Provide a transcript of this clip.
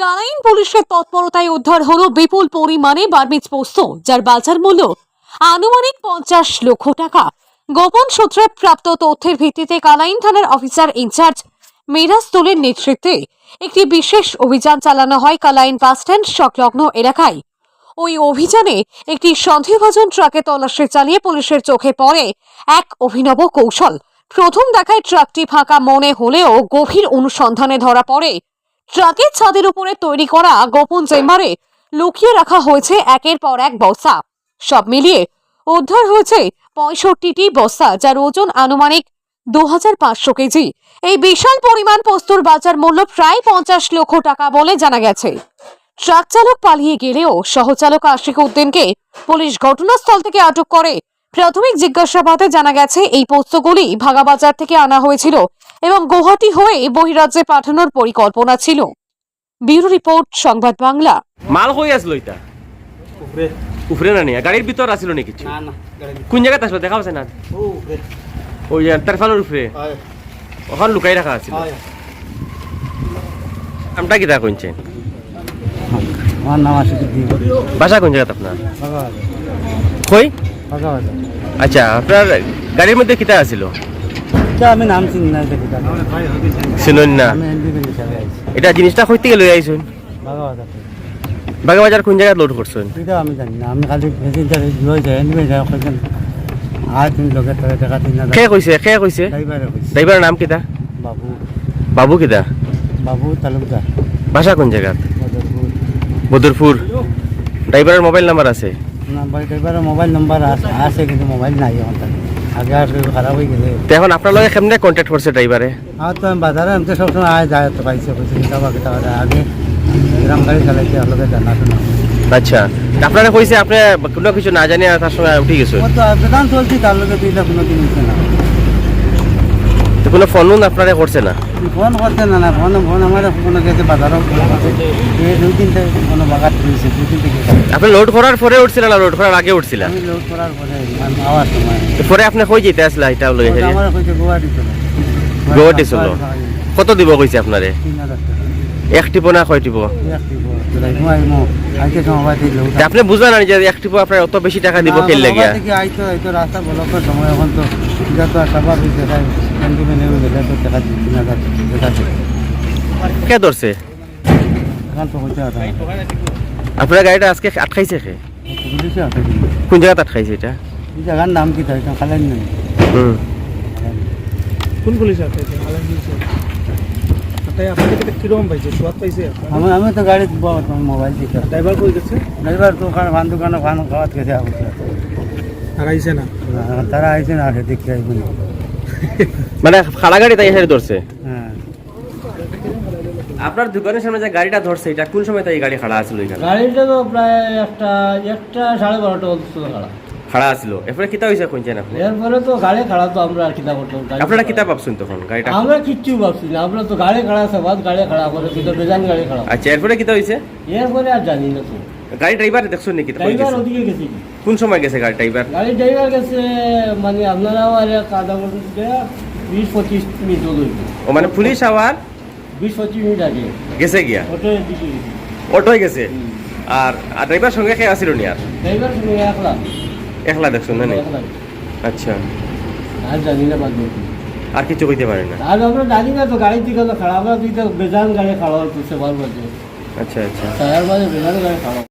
কালাইন পুলিশের তৎপরতায় উদ্ধার হলো বিপুল পরিমাণে বার্মিজ পোস্ত, যার বাজার মূল্য আনুমানিক পঞ্চাশ লক্ষ টাকা। গোপন সূত্রে প্রাপ্ত তথ্যের ভিত্তিতে কালাইন থানার অফিসার ইনচার্জ মিরাজ তুলের নেতৃত্বে একটি বিশেষ অভিযান চালানো হয় কালাইন বাসস্ট্যান্ড সংলগ্ন এলাকায়। ওই অভিযানে একটি সন্দেহভাজন ট্রাকে তল্লাশি চালিয়ে পুলিশের চোখে পড়ে এক অভিনব কৌশল। প্রথম দেখায় ট্রাকটি ফাঁকা মনে হলেও গভীর অনুসন্ধানে ধরা পড়ে ট্রাকের ছাদের উপরে তৈরি করা গোপন চেম্বারে লুকিয়ে রাখা হয়েছে একের পর এক বস্তা সব মিলিয়ে উদ্ধার হয়েছে পঁয়ষট্টিটি বস্তা যার ওজন আনুমানিক দু হাজার পাঁচশো কেজি। এই বিশাল পরিমাণ পোস্তর বাজার মূল্য প্রায় পঞ্চাশ লক্ষ টাকা বলে জানা গেছে। ট্রাক চালক পালিয়ে গেলেও সহচালক আশিক উদ্দিনকে পুলিশ ঘটনাস্থল থেকে আটক করে প্রাথমিক জিজ্ঞাসাবাদে জানা গেছে এই পোস্তগুলি ভাগাবাজার থেকে আনা হয়েছিল এবং গুয়াহাটি হয়ে বহিরাজ্যে পাঠানোর পরিকল্পনা ছিল। ব্যুরো রিপোর্ট সংবাদ বাংলা। মাল কই আসলো এটা? উপরে। উপরে না নিয়ে? গাড়ির ভিতর আসলো নি কিছু? না না কোন জায়গাতে আসলো? দেখা পাচ্ছে না ওই যে তারফালের উপরে। হয়। ওখানে লুকাই রাখা আছিল। হয়। আমটা কি তা কইছে আমার নাম উদ্দিন বাসা কোন জায়গাতে আপনার? কই? আচ্ছা আপনার গাড়ির মধ্যে কিতা আছিল? আমি নাম চিনি না এটা জিনিসটা কই থেকে লই আইছুন বাগাবাজার কোন জায়গায় লোড করছেন এটা আমি জানি না আমি খালি প্যাসেঞ্জার লই যাই এনবি যাই ওখানে আর তুমি লোকের তারা দেখা দিন না কে কইছে কে কইছে ড্রাইভারে কইছে ড্রাইভারের নাম কিতা? বাবু। বাবু কিতা? বাবু তালুকদার বাসা কোন জায়গা বদরপুর বদরপুর ড্রাইভারের মোবাইল নাম্বার আছে। নাম্বার মোবাইল নাম্বার আছে আছে কিন্তু মোবাইল নাই আমার আগে আর খারাপ হয়ে গেলে এখন আপনার লগে কেমনে কন্ট্যাক্ট করছে ড্রাইভারে আর তো আমি বাজারে আমি তো সবসময় আয় যায় তো পাইছে আগে গ্রাম গাড়ি চালাইছে আপনাকে জানাশোনা আচ্ছা আপনারা কইছে আপনি কোনো কিছু না জানি তার সঙ্গে উঠে গেছে? ও তো বেদান চলছি তার লোকে দিলে কোনো দিন উঠছে না। কোনো ফোন আপনারা করছে না? ফোন করছে না না ফোন ফোন আমার কোনো গেছে বাজারও। দুই তিন থেকে কোনো বাগাত রয়েছে দুই তিন থেকে আপনি লোড করার পরে উঠছিলেন না লোড করার আগে উঠছিলেন আমি লোড করার পরে আওয়ার সময় পরে আপনি কই যেতে আসলে এটা লগে আমার কইছে গুয়াহাটি চলো। গুয়াহাটি চলো? কত দিব কইছে আপনারে? এক টিপো না কয় টিপো? আপনি বুঝলেন না যে এক টিপো আপনার অত বেশি টাকা দিব কে লাগে রাস্তা বলকের সময় এখন তো স্বাভাবিক দেখায় মেনে কে ধরছে আপনার গাড়িটা আজকে আটকাইছে কে কোন জায়গাতে আটকাইছে এটা জায়গার নাম কি তাই খালেন নেই হুম কোন পুলিশ পাইছে সোয়াদ পাইছে আমি আমি তো গাড়ি মোবাইল দিতে ড্রাইভার কই গেছে ড্রাইভার তো ওখানে ভান দোকানে ভান খাওয়াত গেছে আবুছে হারাইছে না তারা আইছে না দেখতে আইব না মানে খালা গাড়ি তাই এসে ধরছে। হ্যাঁ। আপনার দোকানের সামনে যে গাড়িটা ধরছে এটা কোন সময় তাই গাড়ি খাড়া আছিল এখানে গাড়িটা তো প্রায় একটা একটা সাড়ে বারোটা অবস্থা খাড়া। খাড়া আছিল। এরপরে কিতা হয়েছে কোনছেন আপনি? এরপরে তো গাড়ি খাড়া তো আমরা আর কিতা করতাম। আপনারা। কিতা ভাবছেন তখন? গাড়িটা আমরা কিচ্ছু ভাবছি না। আমরা তো গাড়ি খাড়া আছে বাদ গাড়ি খাড়া করে কিন্তু বেজান গাড়ি খাড়া। আচ্ছা এরপরে কিতা হয়েছে এরপরে আর জানি না তো। গাড়ি ড্রাইভার দেখছেন নাকি? ড্রাইভার গেছে? ওদিকে গেছি কোন সময় গেছে গাড়ি ড্রাইভার? গাড়ি ড্রাইভার গেছে মানে আপনারাও আর আধা ঘণ্টা বিশ পঁচিশ মিনিট ও মানে পুলিশ আবার বিশ পঁচিশ মিনিট আগে। গেছে গিয়া? দিকে গেছি। অটোয় গেছে? আর আর ড্রাইভার সঙ্গে কে আসিল নি আর? ড্রাইভার সঙ্গে একলা। একলা দেখছেন না আচ্ছা। আর জানি না বাদ। আর কিছু কইতে পারে না? আর আমরা জানি না তো গাড়ি দিকে তো খারাপ আমরা দুইটা বেজান গাড়ি খারাপ হচ্ছে বারবার আচ্ছা আচ্ছা। বেজান গাড়ি খাড়া